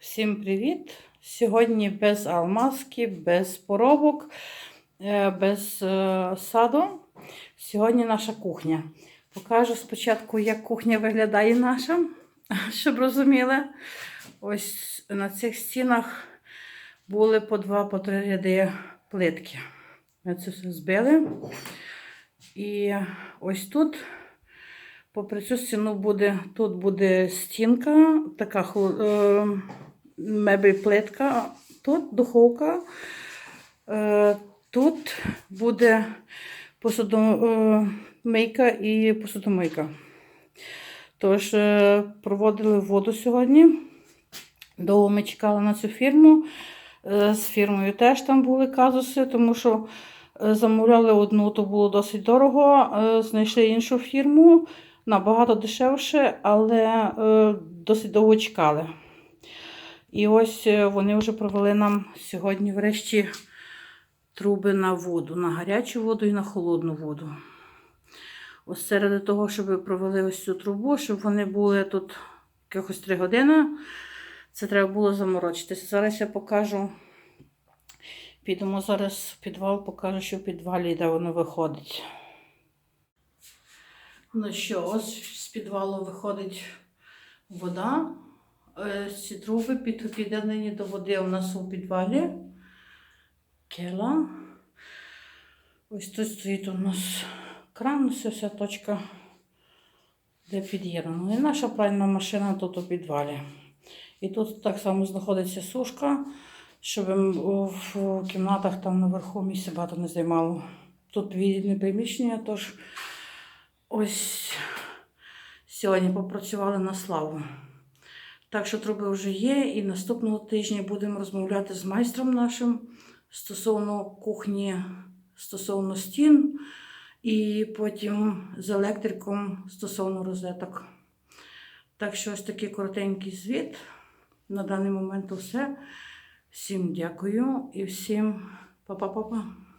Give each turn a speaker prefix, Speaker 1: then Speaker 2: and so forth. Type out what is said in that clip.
Speaker 1: Всім привіт! Сьогодні без алмазки, без поробок, е, без е, саду. Сьогодні наша кухня. Покажу спочатку, як кухня виглядає наша, щоб розуміли. Ось на цих стінах були по два, по три ряди плитки. Ми це все збили. І ось тут Попри цю стіну буде, тут буде стінка, така е, мебель плитка, тут духовка, е, тут буде посудомийка і посудомийка. Тож е, проводили воду сьогодні. Довго ми чекали на цю фірму. Е, З фірмою теж там були казуси, тому що е, замовляли одну, то було досить дорого. е, Знайшли іншу фірму набагато дешевше, але е, досить довго чекали. І ось е, вони вже провели нам сьогодні, врешті, труби на воду, на гарячу воду і на холодну воду. Ось серед того, щоб провели ось цю трубу, щоб вони були тут якихось 3 години, це треба було заморочитися. Зараз я покажу. Підемо зараз в підвал, покажу, що в підвалі, де воно виходить. Ну що, ось з підвалу виходить вода. Е, Ці труби під, під'єднані до води у нас у підвалі. Кела. Ось тут стоїть у нас кран, ось вся точка, де під'єднано. І наша пральна машина тут у підвалі. І тут так само знаходиться сушка, щоб в кімнатах там наверху місця багато не займало. Тут віддільне приміщення, тож Ось сьогодні попрацювали на славу. Так що труби вже є, і наступного тижня будемо розмовляти з майстром нашим стосовно кухні, стосовно стін, і потім з електриком стосовно розеток. Так що ось такий коротенький звіт. На даний момент все. Всім дякую і всім па-па-па-па.